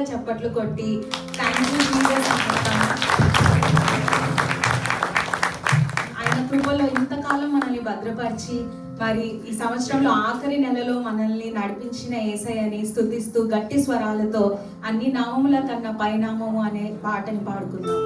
గట్టిగా చప్పట్లు కొట్టి థ్యాంక్ యూ జీజస్ ఆయన కృపలో ఇంతకాలం మనల్ని భద్రపరిచి మరి ఈ సంవత్సరంలో ఆఖరి నెలలో మనల్ని నడిపించిన ఏసయ్యని స్తుతిస్తూ గట్టి స్వరాలతో అన్ని నామముల కన్నా పైనామము అనే పాటని పాడుకున్నాం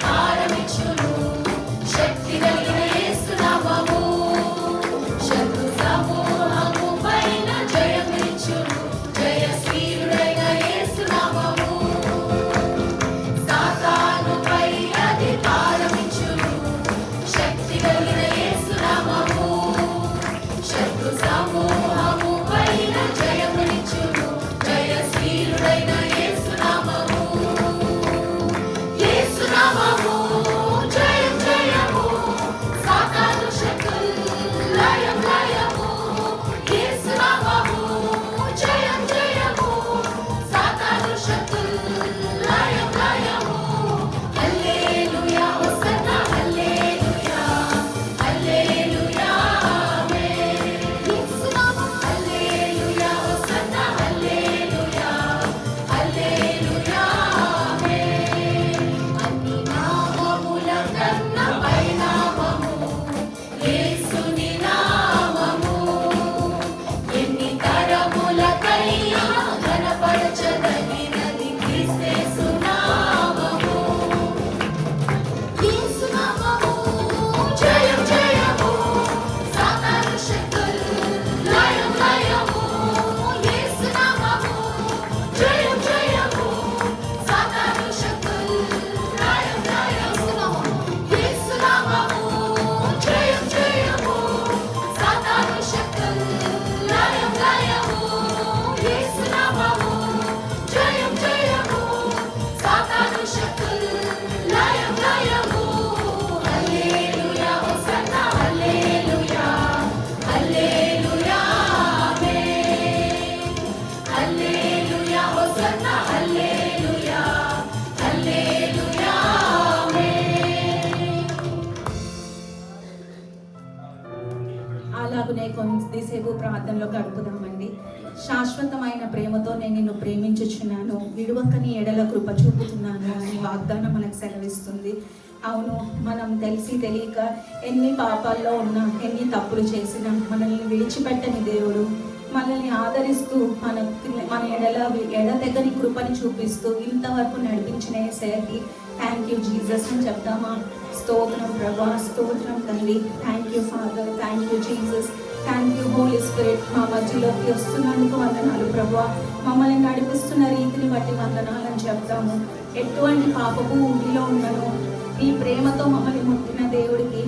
Bye. కొద్దిసేపు ప్రార్థనలో గడుపుదామండి శాశ్వతమైన ప్రేమతో నేను నిన్ను ప్రేమించుచున్నాను. విడువకని ఎడల కృప చూపుతున్నాను అని వాగ్దానం మనకు సెలవిస్తుంది. అవును మనం తెలిసి తెలియక ఎన్ని పాపాల్లో ఉన్నా ఎన్ని తప్పులు చేసినా మనల్ని విడిచిపెట్టని దేవుడు మనల్ని ఆదరిస్తూ మన మన ఎడల ఎడతెగని కృపని చూపిస్తూ ఇంతవరకు నడిపించిన ఏసయ్యకి థ్యాంక్ యూ జీసస్ అని చెప్తామా? స్తోత్రం ప్రభా స్తోత్రం తండ్రి thank you father thank you Jesus thank you holy spirit మా మధ్యలోకి వస్తున్నందుకు వందనాలు ప్రభా. మమ్మల్ని నడిపిస్తున్న రీతిని బట్టి వందనాలని చెప్తాము. ఎటువంటి పాపపు ఉండిలో ఉన్నను ఈ ప్రేమతో మమ్మల్ని ముట్టిన దేవుడికి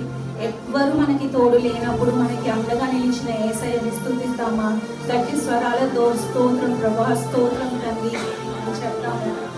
ఎవ్వరు మనకి తోడు లేనప్పుడు మనకి అండగా నిలిచిన ఏసయ్యని స్థుతిస్తామా గట్టి స్వరాలతో స్తోత్రం ప్రభా స్తోత్రం తండ్రి అని చెప్తాము.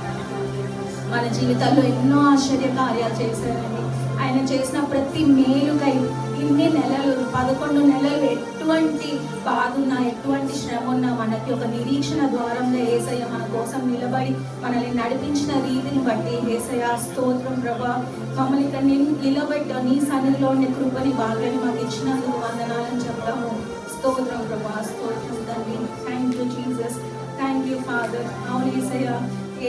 మన జీవితాల్లో ఎన్నో ఆశ్చర్య కార్యాలు చేశారండి. ఆయన చేసిన ప్రతి మేలుకై ఇన్ని నెలలు పదకొండు నెలలు ఎటువంటి బాధున్నా ఎటువంటి శ్రమ ఉన్నా మనకి ఒక నిరీక్షణ ద్వారంలో ఏసయ్య మన కోసం నిలబడి మనల్ని నడిపించిన రీతిని బట్టి ఏసయ్య స్తోత్రం ప్రభా. మమ్మల్ని ఇక్కడ నేను నిలబెట్ట నీ సన్నిధిలో ఉండే కృపని భాగ్యాన్ని మాకు ఇచ్చినందుకు వందనాలని చెప్తాము. స్తోత్రం ప్రభా స్తోత్రం తండ్రి. Thank you Jesus thank you father అవును ఏసయ్య.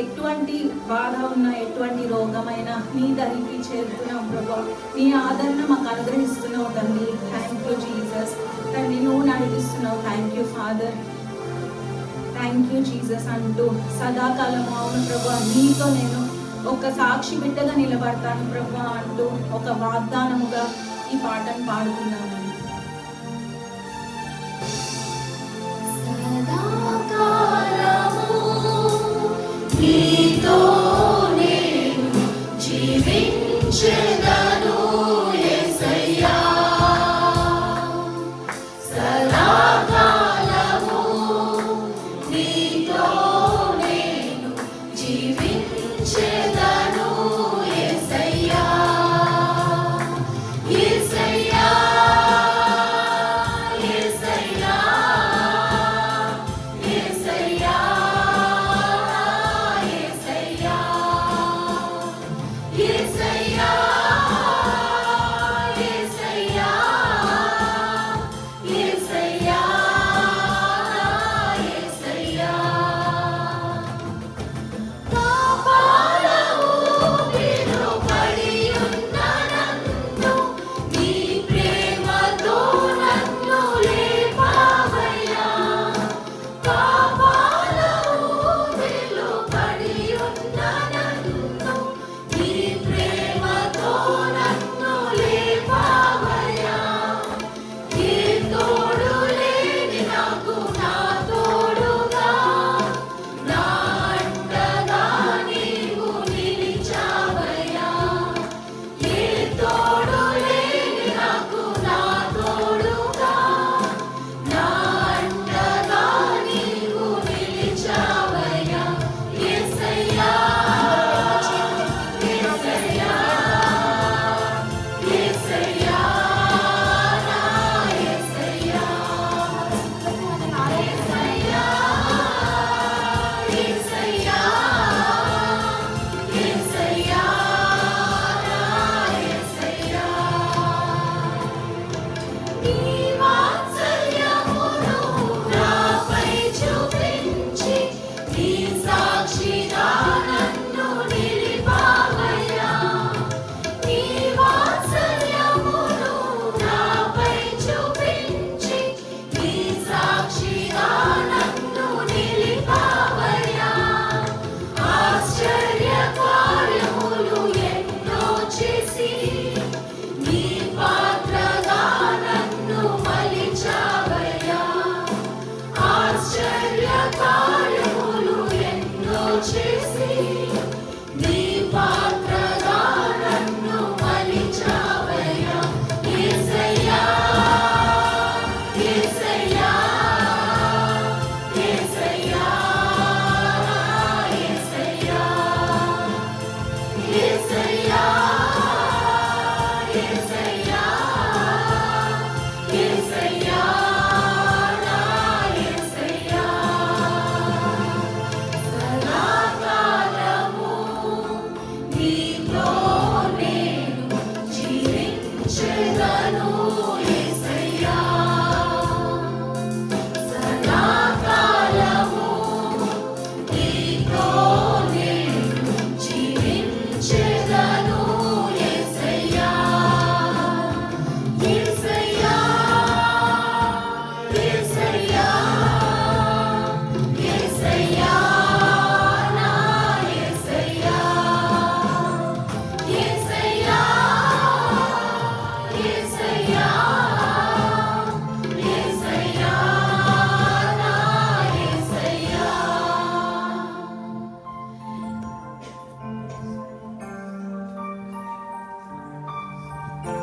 ఎటువంటి బాధ ఉన్నా ఎటువంటి రోగమైనా నీ దరికి చేరుతున్నాం ప్రభా. నీ ఆదరణ మాకు అనుగ్రహిస్తున్నావు తండ్రి థ్యాంక్ యూ జీసస్ తండ్రి నువ్వు నడిపిస్తున్నావు. Thank you father thank you Jesus అంటూ సదాకాలం అవును ప్రభా. నీతో నేను ఒక సాక్షి బిడ్డగా నిలబడతాను ప్రభా అంటూ ఒక వాగ్దానముగా ఈ పాటను పాడుతున్నాను. Читаємо.